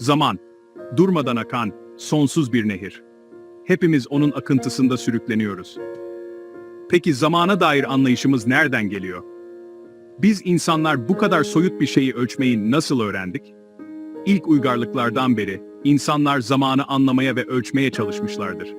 Zaman, durmadan akan, sonsuz bir nehir. Hepimiz onun akıntısında sürükleniyoruz. Peki zamana dair anlayışımız nereden geliyor? Biz insanlar bu kadar soyut bir şeyi ölçmeyi nasıl öğrendik? İlk uygarlıklardan beri insanlar zamanı anlamaya ve ölçmeye çalışmışlardır.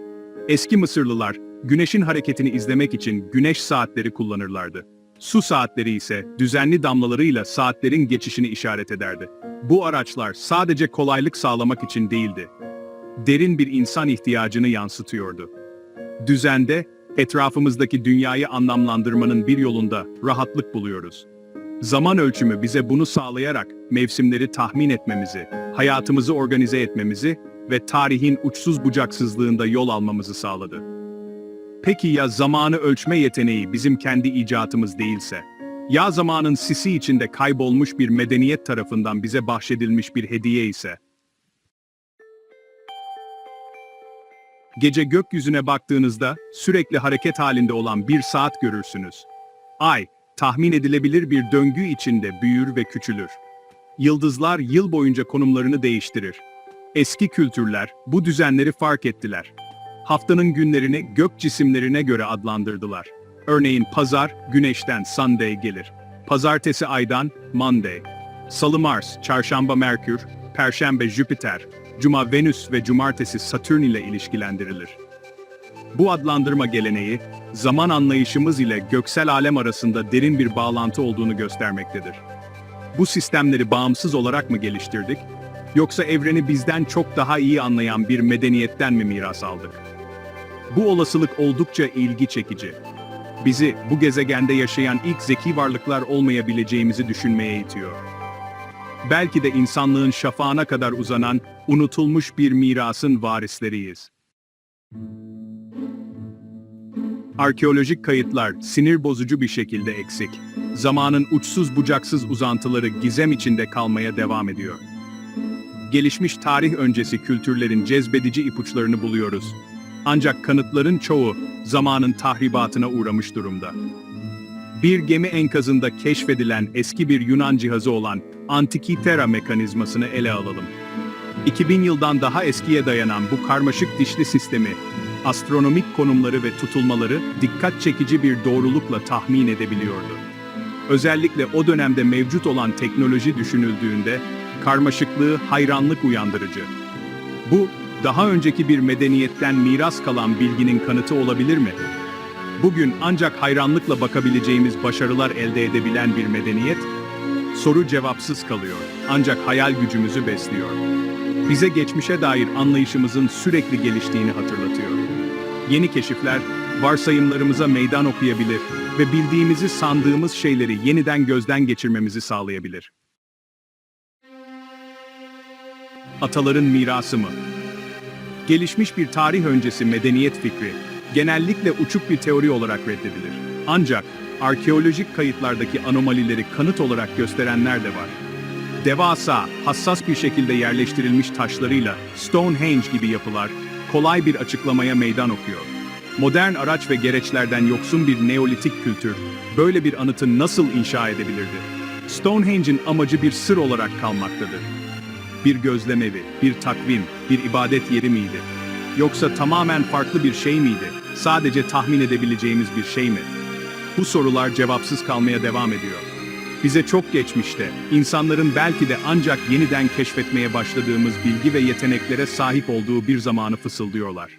Eski Mısırlılar güneşin hareketini izlemek için güneş saatleri kullanırlardı. Su saatleri ise düzenli damlalarıyla saatlerin geçişini işaret ederdi. Bu araçlar sadece kolaylık sağlamak için değildi. Derin bir insan ihtiyacını yansıtıyordu. Düzende, etrafımızdaki dünyayı anlamlandırmanın bir yolunda rahatlık buluyoruz. Zaman ölçümü bize bunu sağlayarak mevsimleri tahmin etmemizi, hayatımızı organize etmemizi ve tarihin uçsuz bucaksızlığında yol almamızı sağladı. Peki ya zamanı ölçme yeteneği bizim kendi icatımız değilse? Ya zamanın sisi içinde kaybolmuş bir medeniyet tarafından bize bahşedilmiş bir hediye ise? Gece gökyüzüne baktığınızda sürekli hareket halinde olan bir saat görürsünüz. Ay, tahmin edilebilir bir döngü içinde büyür ve küçülür. Yıldızlar yıl boyunca konumlarını değiştirir. Eski kültürler bu düzenleri fark ettiler. Haftanın günlerini gök cisimlerine göre adlandırdılar. Örneğin pazar, güneşten Sunday gelir. Pazartesi aydan Monday. Salı Mars, çarşamba Merkür, perşembe Jüpiter, cuma Venüs ve cumartesi Satürn ile ilişkilendirilir. Bu adlandırma geleneği, zaman anlayışımız ile göksel alem arasında derin bir bağlantı olduğunu göstermektedir. Bu sistemleri bağımsız olarak mı geliştirdik, yoksa evreni bizden çok daha iyi anlayan bir medeniyetten mi miras aldık? Bu olasılık oldukça ilgi çekici. Bizi bu gezegende yaşayan ilk zeki varlıklar olmayabileceğimizi düşünmeye itiyor. Belki de insanlığın şafağına kadar uzanan, unutulmuş bir mirasın varisleriyiz. Arkeolojik kayıtlar sinir bozucu bir şekilde eksik. Zamanın uçsuz bucaksız uzantıları gizem içinde kalmaya devam ediyor. Gelişmiş tarih öncesi kültürlerin cezbedici ipuçlarını buluyoruz. Ancak kanıtların çoğu zamanın tahribatına uğramış durumda. Bir gemi enkazında keşfedilen eski bir Yunan cihazı olan Antikythera mekanizmasını ele alalım. 2000 yıldan daha eskiye dayanan bu karmaşık dişli sistemi, astronomik konumları ve tutulmaları dikkat çekici bir doğrulukla tahmin edebiliyordu. Özellikle o dönemde mevcut olan teknoloji düşünüldüğünde, karmaşıklığı hayranlık uyandırıcı. Bu, daha önceki bir medeniyetten miras kalan bilginin kanıtı olabilir mi? Bugün ancak hayranlıkla bakabileceğimiz başarılar elde edebilen bir medeniyet, soru cevapsız kalıyor ancak hayal gücümüzü besliyor. Bize geçmişe dair anlayışımızın sürekli geliştiğini hatırlatıyor. Yeni keşifler, varsayımlarımıza meydan okuyabilir ve bildiğimizi sandığımız şeyleri yeniden gözden geçirmemizi sağlayabilir. Ataların mirası mı? Gelişmiş bir tarih öncesi medeniyet fikri, genellikle uçuk bir teori olarak reddedilir. Ancak arkeolojik kayıtlardaki anomalileri kanıt olarak gösterenler de var. Devasa, hassas bir şekilde yerleştirilmiş taşlarıyla Stonehenge gibi yapılar kolay bir açıklamaya meydan okuyor. Modern araç ve gereçlerden yoksun bir neolitik kültür böyle bir anıtı nasıl inşa edebilirdi? Stonehenge'in amacı bir sır olarak kalmaktadır. Bir gözlemevi, bir takvim, bir ibadet yeri miydi? Yoksa tamamen farklı bir şey miydi? Sadece tahmin edebileceğimiz bir şey mi? Bu sorular cevapsız kalmaya devam ediyor. Bize çok geçmişte, insanların belki de ancak yeniden keşfetmeye başladığımız bilgi ve yeteneklere sahip olduğu bir zamanı fısıldıyorlar.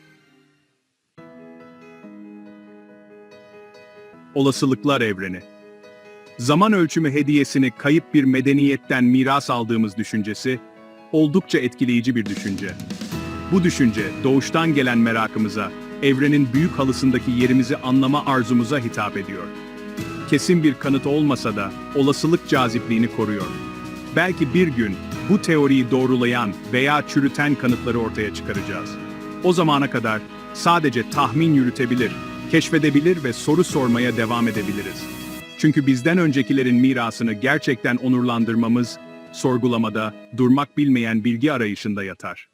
Olasılıklar evreni. Zaman ölçümü hediyesini kayıp bir medeniyetten miras aldığımız düşüncesi, oldukça etkileyici bir düşünce. Bu düşünce, doğuştan gelen merakımıza, evrenin büyük halısındaki yerimizi anlama arzumuza hitap ediyor. Kesin bir kanıt olmasa da olasılık cazipliğini koruyor. Belki bir gün bu teoriyi doğrulayan veya çürüten kanıtları ortaya çıkaracağız. O zamana kadar sadece tahmin yürütebilir, keşfedebilir ve soru sormaya devam edebiliriz. Çünkü bizden öncekilerin mirasını gerçekten onurlandırmamız, sorgulamada, durmak bilmeyen bilgi arayışında yatar.